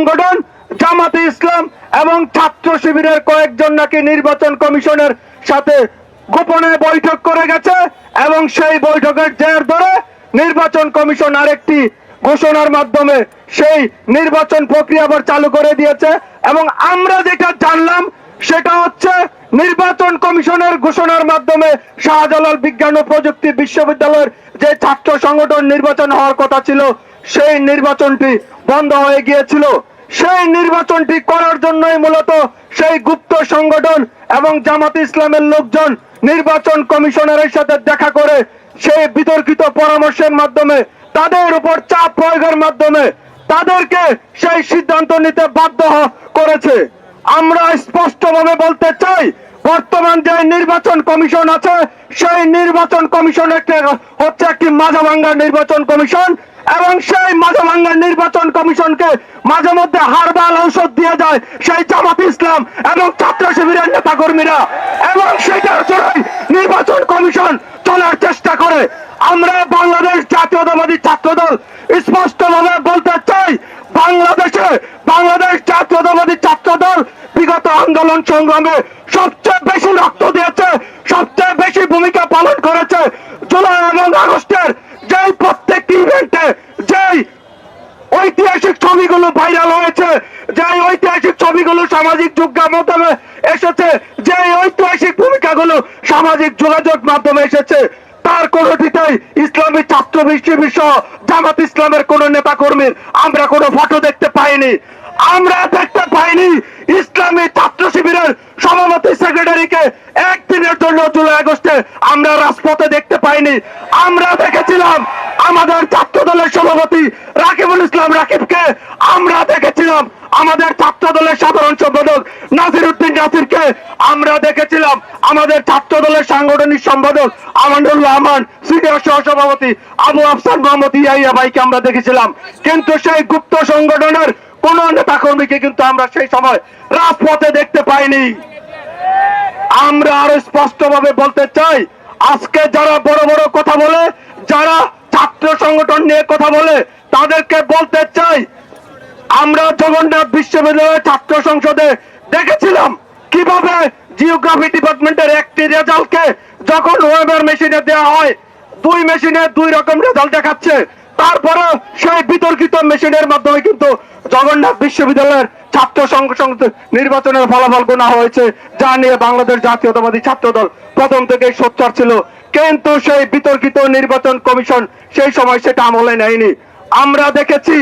সংগঠন, জামাতে ইসলাম এবং ছাত্র শিবিরের কয়েকজন নাকি নির্বাচন কমিশনের সাথে গোপনে বৈঠক করে গেছে এবং সেই বৈঠকের জের ধরে নির্বাচন কমিশন আরেকটি ঘোষণার মাধ্যমে সেই নির্বাচন প্রক্রিয়া আবার চালু করে দিয়েছে এবং আমরা যেটা জানলাম সেটা হচ্ছে নির্বাচন কমিশনের ঘোষণার মাধ্যমে শাহজালাল বিজ্ঞান ও প্রযুক্তি বিশ্ববিদ্যালয়ের যে ছাত্র সংগঠন নির্বাচন হওয়ার কথা ছিল, সেই নির্বাচনটি বন্ধ হয়ে গিয়েছিল। সেই নির্বাচনটি করার জন্যই মূলত সেই গুপ্ত সংগঠন এবং জামাত ইসলামের লোকজন নির্বাচন কমিশনারের সাথে দেখা করে সেই বিতর্কিত পরামর্শের মাধ্যমে তাদের উপর চাপ প্রয়োগের মাধ্যমে তাদেরকে সেই সিদ্ধান্ত নিতে বাধ্য করেছে। আমরা স্পষ্টভাবে বলতে চাই, বর্তমান যে নির্বাচন কমিশন আছে, সেই নির্বাচন কমিশন হচ্ছে একটি মাঝাভাঙ্গা নির্বাচন কমিশন। এবং সেই মাঝাভাঙ্গা নির্বাচন কমিশনকে মাঝে মধ্যে হারবাল ঔষধ দিয়ে যায় সেই জামাত ইসলাম এবং ছাত্র শিবিরের নেতা কর্মীরা এবং সেটার জন্যই নির্বাচন কমিশন চলার চেষ্টা করে। আমরা বাংলাদেশ জাতীয়তাবাদী ছাত্র ছাত্রদল স্পষ্টভাবে বলতে চাই, বাংলাদেশে বাংলাদেশ জাতীয়তাবাদী ছাত্রদল বিগত আন্দোলন সংগ্রামে সবচেয়ে বেশি রক্ত দিয়েছে সবচেয়ে বেশি ভূমিকা পালন করেছে জুলাই এবং আগস্টের যেই প্রত্যেকটি ইভেন্টে যেই ঐতিহাসিক ছবিগুলো ভাইরাল হয়েছে। যে ঐতিহাসিক ছবিগুলো সামাজিক যোগ্য মাধ্যমে এসেছে যে ঐতিহাসিক ভূমিকাগুলো সামাজিক যোগাযোগ মাধ্যমে এসেছে, তার কোনটিতেই ইসলামী ছাত্র বিশ্ববিদ্যালয় সহ জামাত ইসলামের কোন নেতা কর্মীর আমরা কোনো ফটো দেখতে পাইনি। আমরা দেখতে পাইনি ইসলামী ছাত্র শিবিরের সভাপতি সেক্রেটারিকে একদিনের জন্য জুলাই আগস্টে আমরা রাজপথে দেখতে পাইনি। আমরা দেখেছিলাম আমাদের ছাত্র দলের সভাপতি রাকিবুল ইসলাম রাকিবকে আমরা দেখেছিলাম। আমাদের ছাত্র দলের সাধারণ সম্পাদক নাসির উদ্দিন নাসিরকে আমরা দেখেছিলাম। আমাদের ছাত্র দলের সাংগঠনিক সম্পাদক আমানুল্লাহ রহমান সিনিয়র সহসভাপতি আবু আফসান মোহাম্মদ ইয়াইয়া ভাইকে আমরা দেখেছিলাম। কিন্তু সেই গুপ্ত সংগঠনের কোন নেতা কর্মীকে কিন্তু আমরা সেই সময় রাজপথে দেখতে পাইনি। আমরা আরও স্পষ্ট ভাবে বলতে চাই, আজকে যারা বড় বড় কথা বলে, যারা ছাত্র সংগঠন নিয়ে কথা বলে, তাদেরকে বলতে চাই, আমরা জগন্নাথ বিশ্ববিদ্যালয়ের ছাত্র সংসদে দেখেছিলাম কীভাবে জিওগ্রাফি ডিপার্টমেন্টের একটি রেজাল্টকে যখন ওয়েবের মেশিনে দেওয়া হয়, দুই মেশিনে দুই রকম রেজাল্ট দেখাচ্ছে। তারপরে সেই বিতর্কিত মেশিনের মাধ্যমে কিন্তু জগন্নাথ বিশ্ববিদ্যালয়ের ছাত্র সংসদ নির্বাচনের ফলাফল গোনা হয়েছে, যা নিয়ে বাংলাদেশ জাতীয়তাবাদী ছাত্র দল প্রথম থেকেই সোচ্চার ছিল। কিন্তু সেই বিতর্কিত নির্বাচন কমিশন সেই সময় সেটা আমলে নেয়নি। আমরা দেখেছি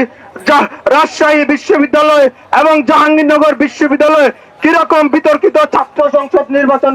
রাজশাহী বিশ্ববিদ্যালয় এবং জাহাঙ্গীরনগর বিশ্ববিদ্যালয়ে কীরকম বিতর্কিত ছাত্র সংসদ নির্বাচন